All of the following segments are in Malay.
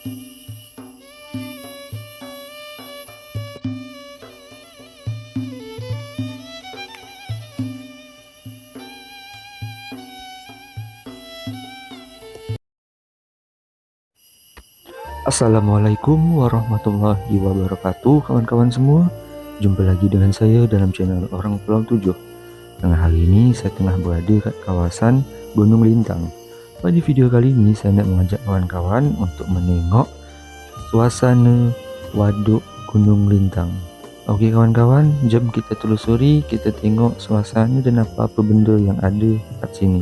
Assalamualaikum warahmatullahi wabarakatuh kawan-kawan semua. Jumpa lagi dengan saya dalam channel Orang Pulau 7 Nah hari ini saya tengah berada di kawasan Gunung Lintang. Pada video kali ini saya nak mengajak kawan-kawan untuk menengok Suasana Waduk Gunung Lintang Okey kawan-kawan, jom kita telusuri, kita tengok suasana dan apa-apa benda yang ada kat sini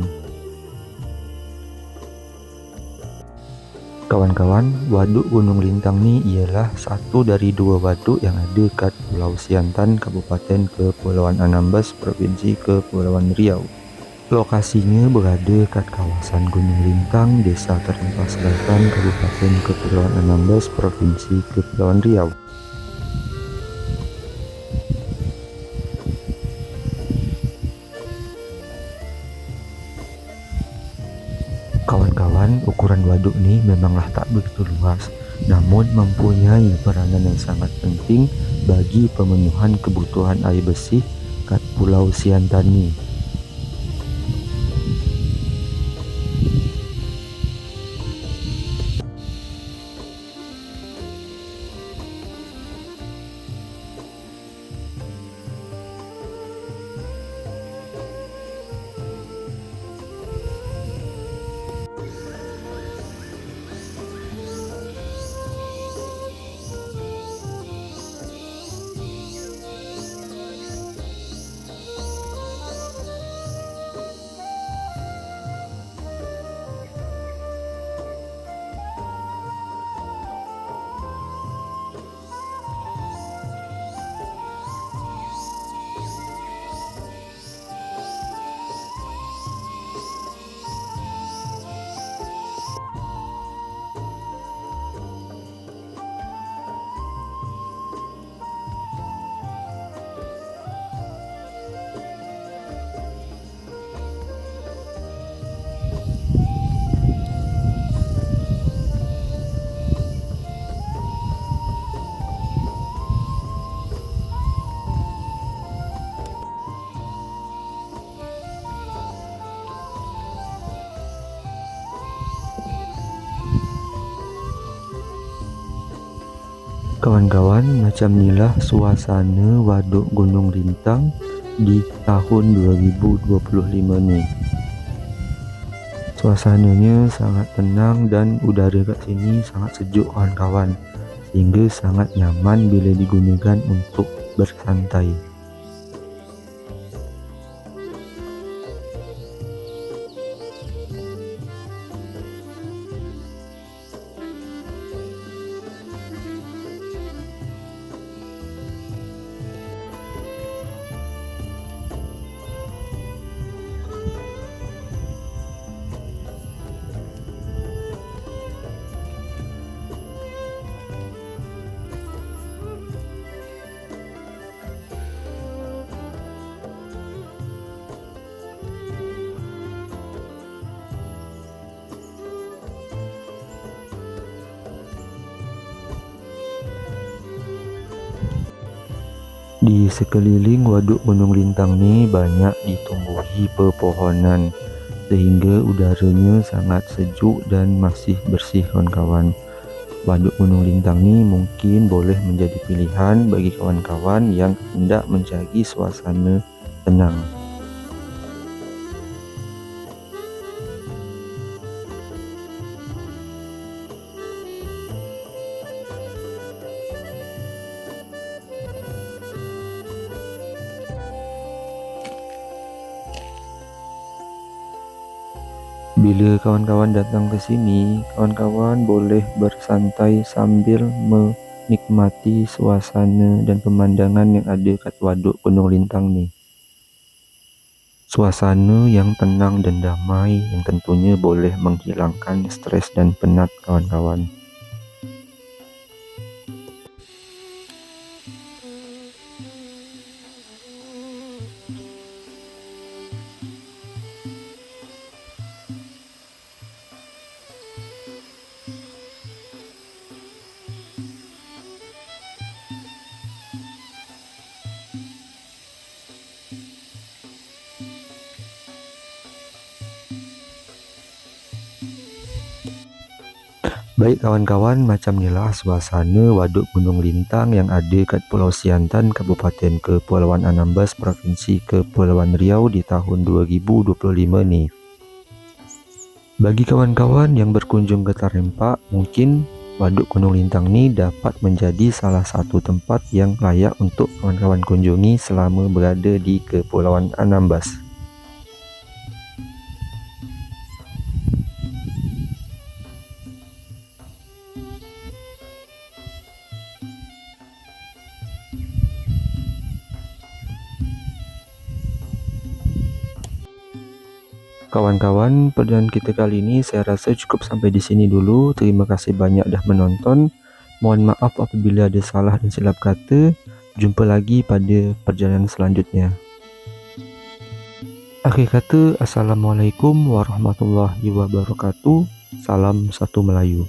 Kawan-kawan, Waduk Gunung Lintang ni ialah satu dari dua waduk yang ada kat Pulau Siantan, Kabupaten Kepulauan Anambas, Provinsi Kepulauan Riau. Lokasinya berada kat kawasan Gunung Lintang, Desa Terempa Selatan, Kabupaten Kepulauan Anambas, Provinsi Kepulauan Riau. Kawan-kawan, ukuran waduk ni memanglah tak begitu luas namun mempunyai peranan yang sangat penting bagi pemenuhan kebutuhan air bersih kat Pulau Siantan Kawan-kawan, macam inilah suasana Waduk Gunung Lintang di tahun 2025 ni. Suasananya sangat tenang dan udara kat sini sangat sejuk kawan-kawan sehingga sangat nyaman bila digunakan untuk bersantai. Di sekeliling waduk Gunung Lintang ni banyak ditumbuhi pepohonan sehingga udaranya sangat sejuk dan masih bersih kawan-kawan. Waduk Gunung Lintang ni mungkin boleh menjadi pilihan bagi kawan-kawan yang hendak mencari suasana tenang. Bila kawan-kawan datang ke sini, kawan-kawan boleh bersantai sambil menikmati suasana dan pemandangan yang ada kat waduk Gunung Lintang ni. Suasana yang tenang dan damai yang tentunya boleh menghilangkan stres dan penat kawan-kawan. Baik kawan-kawan, macam inilah suasana Waduk Gunung Lintang yang ada kat Pulau Siantan, Kabupaten Kepulauan Anambas, Provinsi Kepulauan Riau di tahun 2025 ni. Bagi kawan-kawan yang berkunjung ke Tarempa, mungkin Waduk Gunung Lintang ni dapat menjadi salah satu tempat yang layak untuk kawan-kawan kunjungi selama berada di Kepulauan Anambas. Kawan-kawan, perjalanan kita kali ini saya rasa cukup sampai di sini dulu. Terima kasih banyak dah menonton. Mohon maaf apabila ada salah dan silap kata. Jumpa lagi pada perjalanan selanjutnya. Akhir kata, Assalamualaikum warahmatullahi wabarakatuh. Salam satu Melayu.